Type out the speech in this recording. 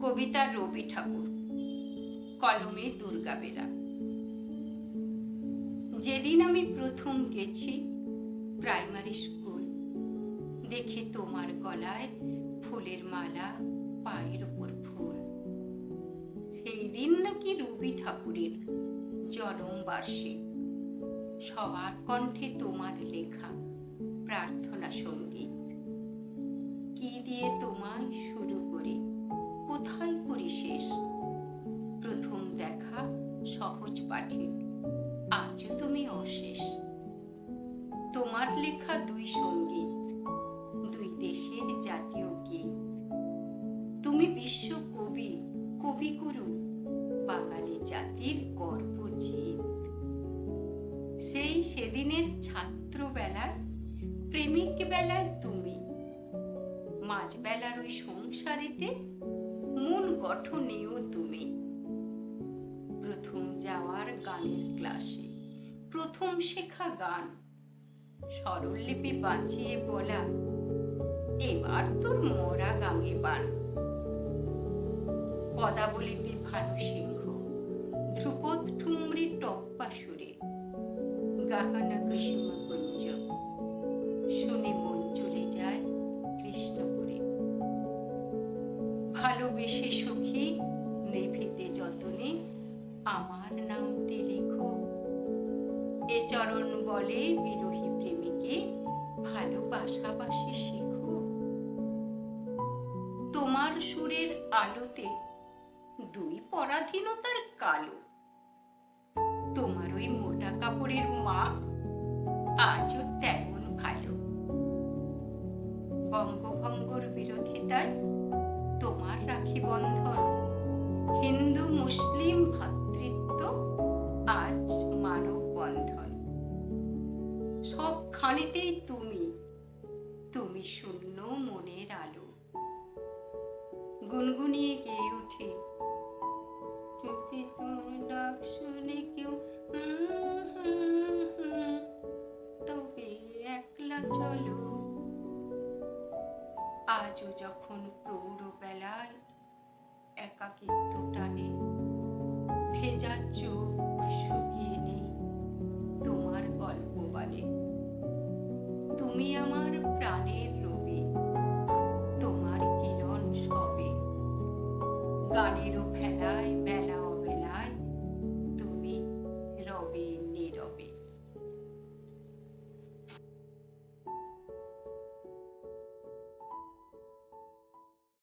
কবিতা রবি ঠাকুর, কলমে দুর্গা বেরা। যেদিন আমি প্রথম গেছি প্রাইমারি স্কুল, দেখি তোমার গলায় ফুলের মালা পায়ের উপর ফুল। সেই দিন নাকি রবি ঠাকুরের জন্ম বার্ষিক সবার কণ্ঠে তোমার লেখা প্রার্থনা সংগীত। দিয়ে তোমায় শুরু করি। কোথায় করি শেষ? প্রথম দেখা সহজ পাঠে। আজও তুমি অশেষ। তোমার লেখা দুই সংগীত, দুই দেশের জাতীয় গীত। তুমি বিশ্ব কবি, কবিগুরু, বাঙালি জাতির গর্বজিৎ। সেই সেদিনের ছাত্রবেলায় প্রেমিক বেলায় তুমি মাঝবেলার ওই সংসারেতে মন গঠনেও তুমি। প্রথম যাওয়ার গানের ক্লাসে, প্রথম শেখা গান। স্বরলিপি বাঁচিয়ে বলা, এবার তোর মরা গাঙে বান। পদাবলিতে ভানু ভালোবেসে সুখী, নেভিতে যতনে আমার নামটি লিখো। এ চরণ বলে বিরোহী প্রেমিকে ভালোবাসাবাসি শিখো। তোমার সুরের আলোতে দুই পরাধীনতার কালো। তোমার ওই মোটা কাপড়ের মা আজও তেমন ভালো। বঙ্গভঙ্গর বিরোধিতায় তোমার রাখি বন্ধন। হিন্দু মুসলিম ভাতৃত্ব, আজ মানব বন্ধন। সবখানেতেই তুমি তুমি শূন্য মনের আলো। গুনগুনিয়ে গেয়ে উঠে, যদি তুমি ডাক শুনে কেউ তবে একলা চলো আজও যখন প্রৌঢ় বেলায় একাকিত্ব টানে। ভেজা চোখ শুকিয়ে নেই তোমার গল্প বলে। তুমি আমার